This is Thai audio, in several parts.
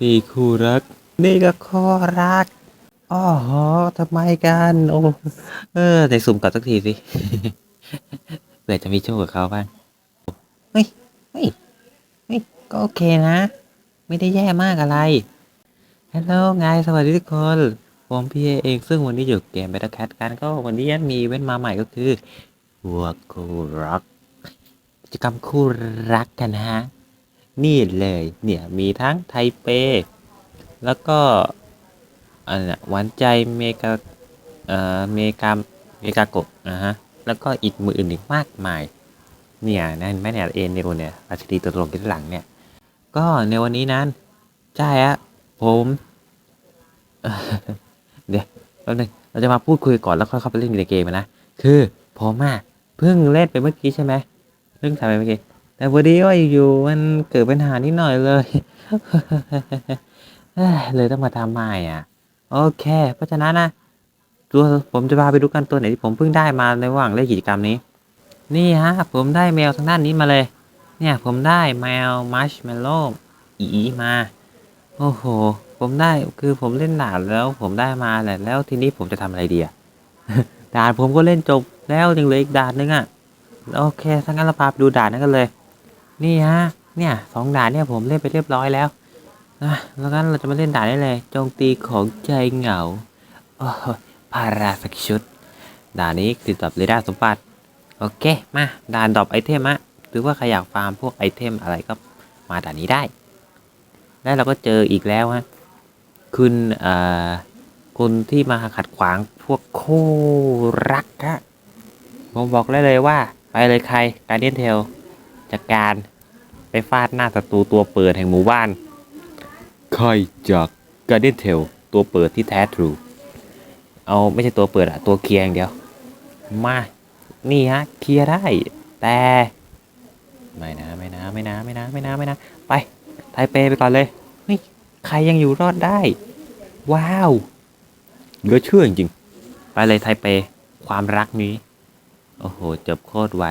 นี่คู่รัก นี่ก็ข้อรักอ๋อทำไมกันโอ้เออในสุ่มก่อนสักทีสิเผื่อจะมีโชคกับเขาบ้างเฮ้ยเฮ้ยเฮ้ยก็โอเคนะ ไม่ได้แย่มากอะไรฮัลโหลไงสวัสดีทุกคนผมพี่เองซึ่งวันนี้อยู่เกม Battle Cat กันก็วันนี้มีอีเว้นมาใหม่ก็คือวัวคู่รักกิจกรรมคู่รักกันนะฮะ นี่เลยเนี่ยมีทั้งไทเป แล้วก็อันน่ะหวานใจเมกาเอ่อเมกาเมกาโกะนะฮะแล้วก็อีกมืออื่นอีกมากมาย เนี่ยนั่นแม่เนี่ยเอ็นเนโรเนี่ยราชดีตัวตรงที่หลังเนี่ย ก็ในวันนี้นั้นใช่ฮะผมเดี๋ยวแป๊บนึงเราจะมาพูดคุยก่อนแล้วค่อยเข้าไปเล่นในเกมนะ คือผมอะเพิ่งเล่นไปเมื่อกี้ใช่ไหมเพิ่งทำไปเมื่อกี้ แต่พอดีว่าอยู่ๆมันเกิดปัญหานิดหน่อยเลยเลยต้องมาทำใหม่อะ โอเค เพราะฉะนั้นนะตัวผมจะพาไปดูกันตัวไหนที่ผมเพิ่งได้มาในระหว่างเล่นกิจกรรมนี้ นี่ฮะ ผมได้แมวทางด้านนี้มาเลย เนี่ยผมได้แมวมัชเมลโล่อีมา โอ้โห ผมได้คือผมเล่นด่านแล้วผมได้มาแหละแล้วทีนี้ผมจะทำอะไรดีอะด่านผมก็เล่นจบแล้วยังเหลืออีกด่านนึงอะโอเคถ้างั้นเราพาไปดูด่านนั้นกันเลย นี่ฮะ เนี่ยสองด่านเนี่ยผมเล่นไปเรียบร้อยแล้วนะแล้วงั้นเราจะมาเล่นด่านได้เลย โจมตีของใจเหงาโอ้โหพาราสักชุด ด่านนี้ติดกับเรดาร์สมบัติ โอเค มาด่านดรอปไอเทมอะหรือว่าใครอยากฟาร์มพวกไอเทมอะไรก็มาด่านนี้ได้ แล้วเราก็เจออีกแล้วฮะ คุณเอ่อคุณที่มาขัดขวางพวกคู่รักฮะผมบอกได้เลยว่า ไปเลยใครการเดียนเทล จากการไปฟาดหน้าศัตรูตัวเปิดแห่งหมู่บ้านใครจากการเดียนเทลตัวเปิดที่แท้ทรูเอาไม่ใช่ตัวเปิดอะตัวเคลียร์อย่างเดียว มา นี่ฮะเคลียร์ได้ แต่ ไม่นะไม่นะไม่นะไม่นะไม่นะไม่นะไปไทเปไปก่อนเลยเฮ้ยใครยังอยู่รอดได้ ว้าวเหลือเชื่อจริงๆไปเลยไทเปความรักนี้ โอ้โห จบโคตรไว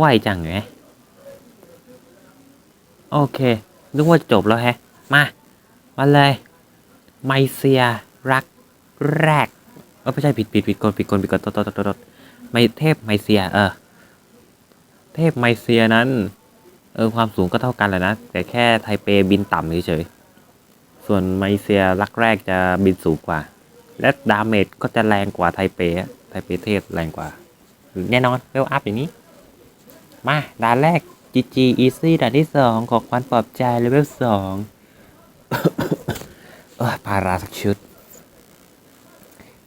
ไวจังไงโอเคนึกว่าจบแล้วแฮะ มา มาเลย ไมเซียรักแรก เออไม่ใช่ผิดผิดผิดคนผิดคนผิดคนตโตโตโตโตไมเทพไมเซีย เออ เทพไมเซียนั้น เออ ความสูงก็เท่ากันแหละนะ แต่แค่ไทเปบินต่ำเฉยๆ ส่วนไมเซียรักแรกจะบินสูงกว่า และดาเมจก็จะแรงกว่าไทเปไทเปเทพแรงกว่า แน่นอนเวลอัพอย่างนี้ มาด่านแรก GG Easy ด่านที่สองขอควันปลอบใจเลเวลสองเออพาราสักชุด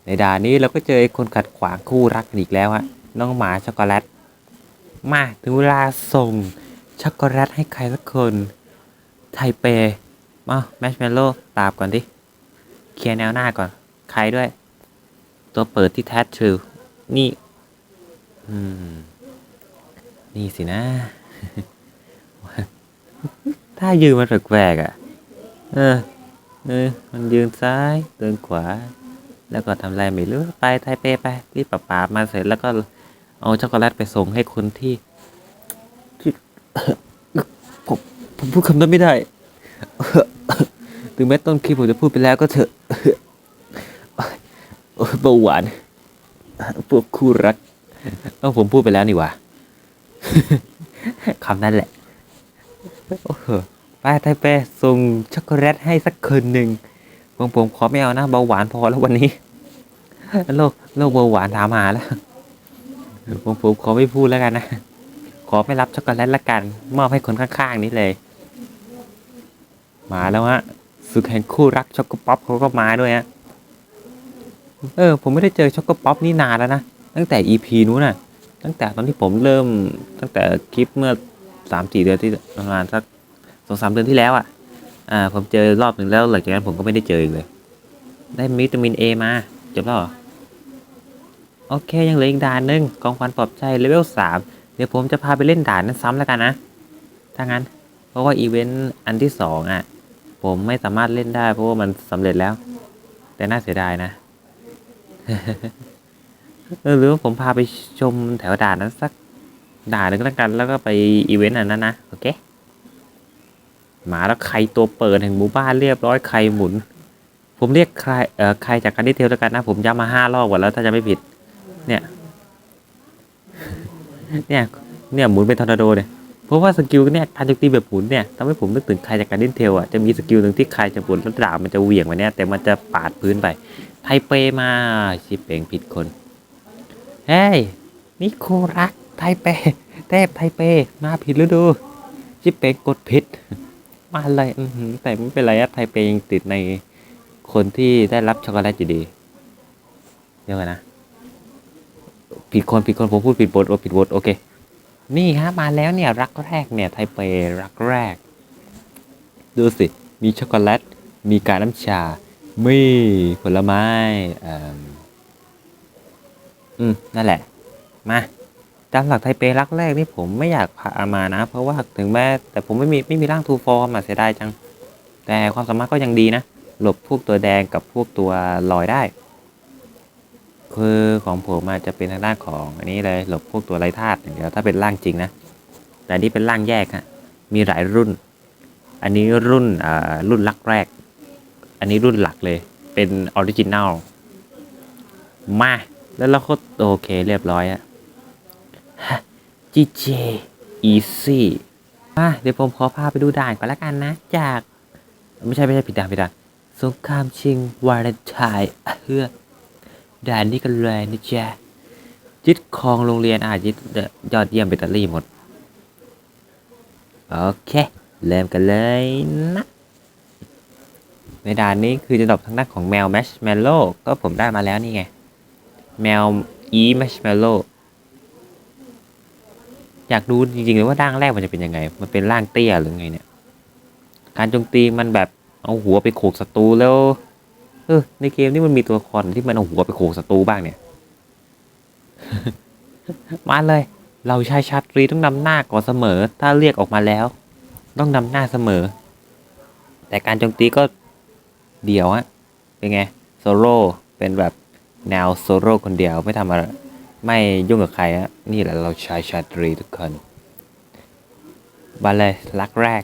ในด่านนี้เราก็เจอไอ้คนขัดขวางคู่รักอีกแล้วฮะน้องหมาช็อกโกแลต มาถึงเวลาส่งช็อกโกแลตให้ใครสักคน ไทเปมาแมชเมลโล่ตาบก่อนดิ เคลียร์แนวหน้าก่อน ใครด้วย ตัวเปิดที่แท้ทรูนี่ อืม นี่สินะ ถ้ายืนมันแปลกๆอะ เออเออมันยืนซ้ายเดินขวา แล้วก็ทำอะไรไม่รู้ไปไทเปไปรีบปราบๆมาเสร็จแล้วก็เอาช็อกโกแลตไปส่งให้คนที่ที่ ผมผมพูดคำนั้นไม่ได้ ถึงแม้ต้นคลิปผมจะพูดไปแล้วก็เถอะ โอ้ยเบาหวานพวกคู่รัก เออผมพูดไปแล้วนี่หว่า คำนั้นแหละ โอ้โหไปไทเปส่งช็อกโกแลตให้สักคืนหนึ่งผมผมขอไม่เอานะเบาหวานพอแล้ววันนี้โรคโรคเบาหวานถามหาแล้วผมผมขอไม่พูดแล้วกันนะ ขอไม่รับช็อกโกแลตละกัน มอบให้คนข้างๆนี้เลย มาแล้วฮะสุดแห่งคู่รักช็อกโกป๊อปเขาก็มาด้วยฮะเออ ผมไม่ได้เจอช็อกโกป๊อปนี่นานแล้วนะ ตั้งแต่ EP นู้นน่ะ ตั้งแต่ตอนที่ผมเริ่มตั้งแต่คลิปเมื่อสามสี่เดือนที่ประมาณสักสองสามเดือนที่แล้วอะ อ่า ผมเจอรอบหนึ่งแล้วหลังจากนั้นผมก็ไม่ได้เจออีกเลย ได้วิตามินเอมาจบแล้วเหรอโอเคยังเหลืออีกด่านหนึ่งกองควันปลอบใจเลเวลสามเดี๋ยวผมจะพาไปเล่นด่านนั้นซ้ำแล้วกันนะ ถ้างั้น เพราะว่าอีเวนต์อันที่สองอะ ผมไม่สามารถเล่นได้เพราะว่ามันสำเร็จแล้ว แต่น่าเสียดายนะ เออหรือว่าผมพาไปชมแถวด่านนั้นสักด่านหนึ่งแล้วกัน แล้วก็ไปอีเวนต์อันนั้นนะโอเคมาแล้วใครตัวเปิดแห่งหมู่บ้านเรียบร้อยใครหมุน ผมเรียกใครเอ่อใครจากการดีเทลแล้วกันนะ ผมย้ำมาห้ารอบกว่าแล้วถ้าจะไม่ผิด เนี่ย เนี่ยเนี่ยหมุนเป็นทอร์นาโดเนี่ยเพราะว่าสกิลเนี่ยการโจมตีแบบหมุนเนี่ยทำให้ผมนึกถึงใครจากการดินเทลอะจะมีสกิลหนึ่งที่ใครจะหมุนแล้วดาบมันจะเหวี่ยงมาเนี่ยแต่มันจะปาดพื้นไป ไทเปมาชิปเป่งผิดคน เฮ้ยนี่โครักไทเปเทพไทเป มาผิดฤดูชิปเปกดผิด มาอะไรแต่ไม่เป็นไรอะไทเปยังติดในคนที่ได้รับช็อกโกแลตอยู่ดีเดี๋ยวกันนะ ผิดคนผิดคนผมพูดผิดบทโอผิดบทโอเค นี่ฮะมาแล้วเนี่ยรักแรกเนี่ยไทเปรักแรก ดูสิ มีช็อกโกแลต มีการน้ำชา มีผลไม้เอิ่ม อืม นั่นแหละ มาตามหลักไทเปรักแรกนี่ผมไม่อยากพามานะ เพราะว่าถึงแม้แต่ผมไม่มีไม่มีร่างทูฟอร์มอะเสียดายจัง แต่ความสามารถก็ยังดีนะ หลบพวกตัวแดงกับพวกตัวลอยได้ คือของผมอาจจะเป็นทางด้านของอันนี้เลยหลบพวกตัวไรธาตุอย่างเดียวถ้าเป็นร่างจริงนะ แต่นี่เป็นร่างแยกฮะมีหลายรุ่น อันนี้รุ่นอ่ารุ่นลักแรก อันนี้รุ่นหลักเลย เป็นออริจินัลมา แล้วเราก็โอเคเรียบร้อยอะจีเจอีซี่มาเดี๋ยวผมขอพาไปดูด่านก่อนละกันนะ จาก ไม่ใช่ไม่ใช่ผิดด่านผิดด่านสงครามชิงวาเลนไทน์เพื่อด่านนี้กันเลยนะจ๊ะยึดครองโรงเรียนอายึดยอดเยี่ยมเบตเตอรี่หมด โอเค เริ่มกันเลยนะ ในด่านนี้คือจะดรอปทางด้านของแมวแมชเมลโล่ก็ผมได้มาแล้วนี่ไง แมวอีแมชเมลโล่อยากดูจริงๆเลยว่าร่างแรกมันจะเป็นยังไง มันเป็นร่างเตี้ยหรือไงเนี่ย การโจมตีมันแบบเอาหัวไปโขกศัตรูแล้ว เออ ในเกมนี้มันมีตัวละครที่มันเอาหัวไปโขกศัตรูบ้างเนี่ย มาเลย เราชายชาตรีต้องนำหน้าก่อนเสมอ ถ้าเรียกออกมาแล้ว ต้องนำหน้าเสมอ แต่การโจมตีก็เดี่ยวฮะ เป็นไงโซโล่เป็นแบบ แนวโซโล่คนเดียวไม่ทำอะไรไม่ยุ่งกับใครฮะนี่แหละเราชายชาตรีทุกคนบาเลยรักแรก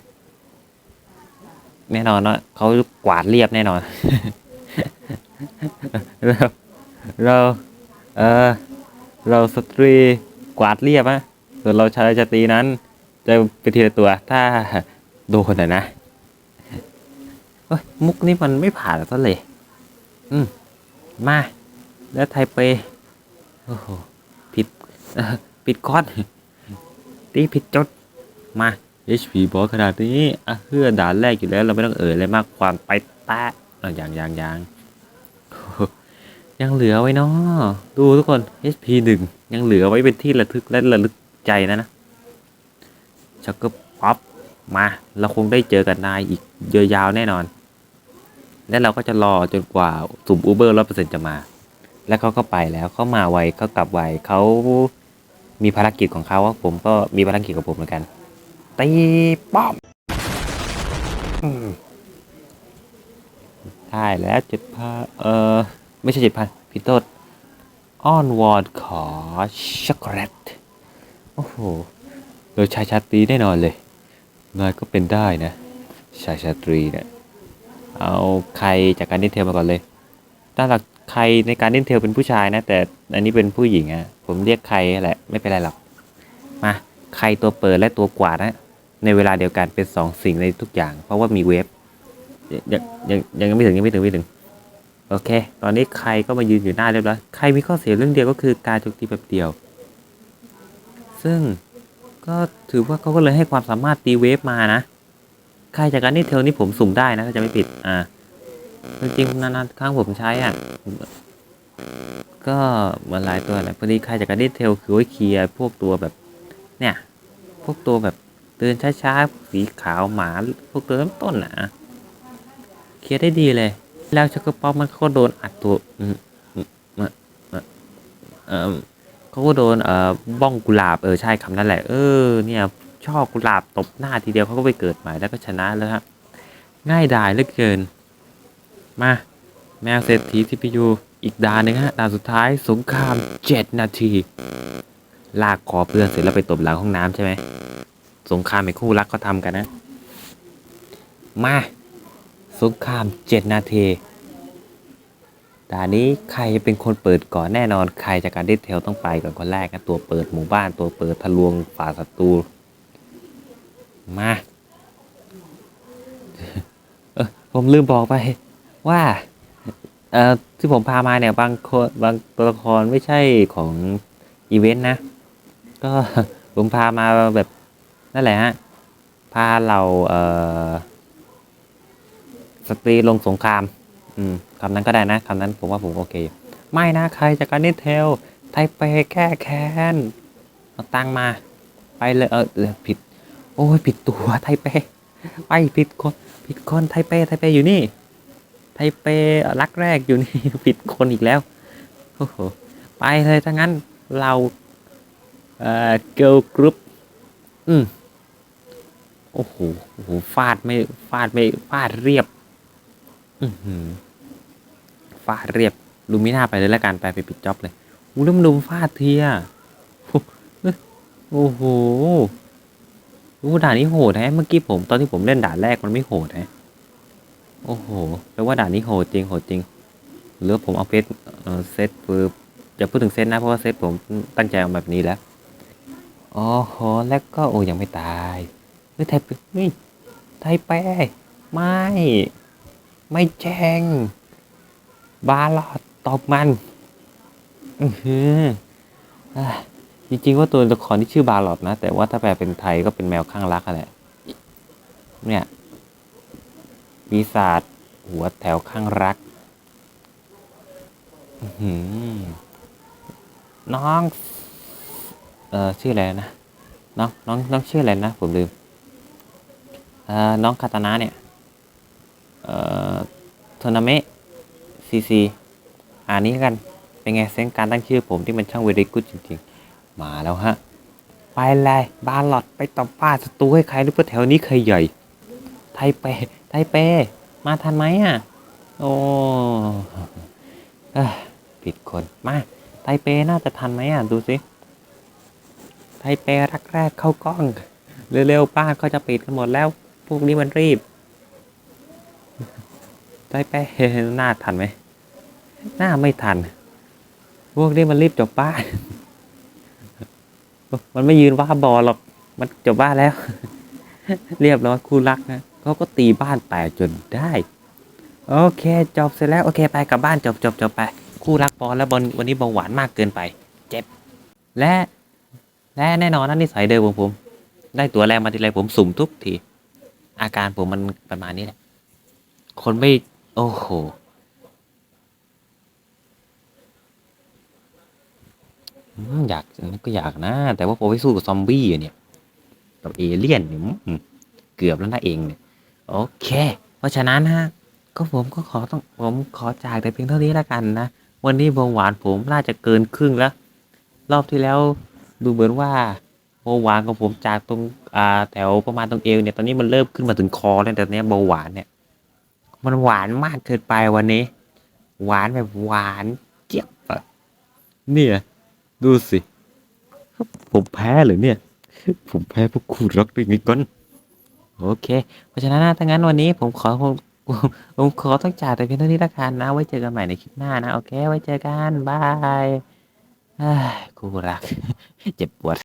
แน่นอนว่าะเขากวาดเรียบแน่นอนเราเราเออเราสตรีกวาดเรียบอะส่วนเราชายชาตรีนั้น จะเป็นทีละตัว ถ้าโดนอะนะเอ้ยมุกนี้มันไม่ผ่านซะเลย อืม มา แล้วไทเป โอ้โห ผิดผิดคอนตีผิดจด มา HP บอสขนาดนี้อะเพื่อด่านแรกอยู่แล้วเราไม่ต้องเอ่ยอะไรมากความไปแตะอย่างอย่างอย่างยังเหลือไว้เนาะดูทุกคน HP หนึ่งยังเหลือไว้เป็นที่ระทึกและระลึกใจนะนะชักก็ป๊อปมา เราคงได้เจอกันนายอีกเยอะยาวแน่นอน และเราก็จะรอจนกว่าสุ่มอูเบอร์ร้อยเปอร์เซ็นต์จะมา แล้วเขาก็ไปแล้วเขามาไวเขากลับไวเขามีภารกิจของเขาผมก็มีภารกิจของผมเหมือนกันตีป้อมได้แล้วเจ็ดพันเออไม่ใช่เจ็ดพันพี่โต้อ้อนวอนขอช็อกโกแลตโอ้โหโดยชายชาตรีแน่นอนเลยนายก็เป็นได้นะชายชาตรีเนี่ยเอาใครจากการดินเทลมาก่อนเลยตั้งหลัก ใครในการดินเทลเป็นผู้ชายนะ แต่อันนี้เป็นผู้หญิงอะผมเรียกใครแหละไม่เป็นไรหรอกมาใครตัวเปิดและตัวกวาดนะ ในเวลาเดียวกันเป็นสองสิ่งในทุกอย่าง เพราะว่ามีเวฟยังยังยังยังไม่ถึงยังไม่ถึงไม่ถึงโอเค ตอนนี้ใครก็มายืนอยู่หน้าเรียบร้อยใครมีข้อเสียเรื่องเดียวก็คือการโจมตีแบบเดียว ซึ่งก็ถือว่าเขาก็เลยให้ความสามารถตีเวฟมานะ ใครจากการนี่เทลนี่ผมสุ่มได้นะถ้าจะไม่ผิดอ่า จริงๆนานๆครั้งผมใช้อะ ก็เหมันหลายตัวแหละพอดีใครจากการดิเทลคือไว้เคลียร์พวกตัวแบบ เนี่ย พวกตัวแบบเดินช้าๆสีขาวหมา พวกตัวต้นต้นๆอะเคลียร์ได้ดีเลย แล้วชักกระป๋อมมันก็โดนอัดตัวอืมมมอืมเออเขาก็โดนเอ่อบ้องกุหลาบเออใช่คำนั้นแหละเออเนี่ยช่อกุหลาบตบหน้าทีเดียวเขาก็ไปเกิดใหม่แล้วก็ชนะแล้วฮะง่ายดายเหลือเกิน มาแมวเศรษฐีที่ไปอยู่อีกดานหนึ่งฮะดานสุดท้ายสงครามเจ็ดนาที ลากคอเพื่อนเสร็จแล้วไปตบหลังห้องน้ำใช่ไหมสงครามไอ้คู่รักก็ทำกันนะ มาสงครามเจ็ดนาทีด่านนี้ใครเป็นคนเปิดก่อนแน่นอนใครจากการดิเทลต้องไปก่อนคนแรกนะตัวเปิดหมู่บ้านตัวเปิดทะลวงฝ่าศัตรูมา เออผมลืมบอกไป ว่าเอ่อที่ผมพามาเนี่ยบางคนบางตัวละครไม่ใช่ของอีเวนต์นะ ก็ผมพามาแบบนั่นแหละฮะ พาเราเอ่อสตรีลงสงคราม อืมคำนั้นก็ได้นะคำนั้นผมว่าผมโอเค ไม่นะใครจากการนิเทลไทเปแก้แค้นเอาตังมา ไปเลยเออผิด โอ้ยผิดตัวไทเป ไปผิดคนผิดคนไทเปไทเปอยู่นี่ ไทเปรักแรกอยู่นี่ผิดคนอีกแล้วโอ้โหไปเลยถ้างั้นเราเอ่อเกิลกรุ๊ปอืมโอ้โหโอ้โหฟาดไม่ฟาดไม่ฟาดเรียบอือหือฟาดเรียบลูมิน่าไปเลยแล้วกันไปไปปิดจ็อบเลยอู้ล้วมันดูฟาดเทียโอ้โห ด่านนี้โหดแฮะเมื่อกี้ผมตอนที่ผมเล่นด่านแรกมันไม่โหดแฮะ โอ้โหแปลว่าด่านนี้โหดจริงโหดจริง หรือผมเอาเฟซเอ่อเซตปืบอย่าพูดถึงเซตนะเพราะว่าเซตผมตั้งใจเอาแบบนี้แล้วอ๋อโหแล้วก็โอ้ยังไม่ตายเฮ้ยไทยเปเฮ้ยไทยแปไม่ ไม่แจ้ง บาลอดตบมันอือหือจริงๆว่าตัวละครที่ชื่อบาลอดนะ แต่ว่าถ้าแปลเป็นไทยก็เป็นแมวข้างรักอะแหละเนี่ย ปีศาจหัวแถวข้างรักน้อง เอ่อ ชื่ออะไรนะ น้อง น้อง น้องชื่ออะไรนะ ผมลืม เอ่อ น้องคาตานะเนี่ย เอ่อโทนาเมะซีซีอ่านนี้กัน เป็นไงเซนการตั้งชื่อผมที่มันช่างเวริกุดจริงๆ มาแล้วฮะ ไปเลย บาลอดไปต่อป้าศัตรูให้ใครหรือว่าแถวนี้เคยใหญ่ ไทเป ไทเป มาทันไหมอะ โอ้ผิดคน มา ไทเปน่าจะทันไหมอะ ดูสิ ไทเปรักแรกเข้ากล้อง เร็วๆป้าเขาจะปิดกันหมดแล้ว พวกนี้มันรีบ ไทเปหน้าทันไหม หน้าไม่ทัน พวกนี้มันรีบจบบ้าน มันไม่ยืนว่าบอหรอก มันจบบ้านแล้ว เรียบร้อยคู่รักนะ เขาก็ตีบ้านแตกจนได้ โอเคจบเสร็จแล้ว โอเคไปกลับบ้านจบจบจบไป คู่รักบอลแล้วบอลวันนี้เบาหวานมากเกินไป เจ็บ และ และแน่นอนนั่นนิสัยเดิมของผม ได้ตัวแรงมาทีไรผมสุ่มทุกที อาการผมมันประมาณนี้แหละ คนไม่ โอ้โหอยากก็อยากนะ แต่ว่าพอไปสู้กับซอมบี้อเนี่ย กับเอเลี่ยนเนี่ยเกือบแล้วนะเองเนี่ย โอเค เพราะฉะนั้นฮะ ก็ผมก็ขอต้องผมขอจากแต่เพียงเท่านี้แล้วกันนะ วันนี้เบาหวานผมน่าจะเกินครึ่งแล้ว รอบที่แล้วดูเหมือนว่าเบาหวานของผมจากตรงอ่าแถวประมาณตรงเอวเนี่ย ตอนนี้มันเริ่มขึ้นมาถึงคอแล้วแต่เนี้ยเบาหวานเนี่ย มันหวานมากเกินไปวันนี้ หวานแบบหวานเจี๊ยบอะเนี่ยดูสิ ผมแพ้เหรือเนี่ย ผมแพ้พวกคู่รักได้ไงก่อน โอเค เพราะฉะนั้นนะถ้างั้นวันนี้ผมขอผมผมขอต้องจากแต่เพียงเท่านี้ละกันนะ ไว้เจอกันใหม่ในคลิปหน้านะ โอเค ไว้เจอกัน บายเอ้ยคู่รัก เจ็บปวด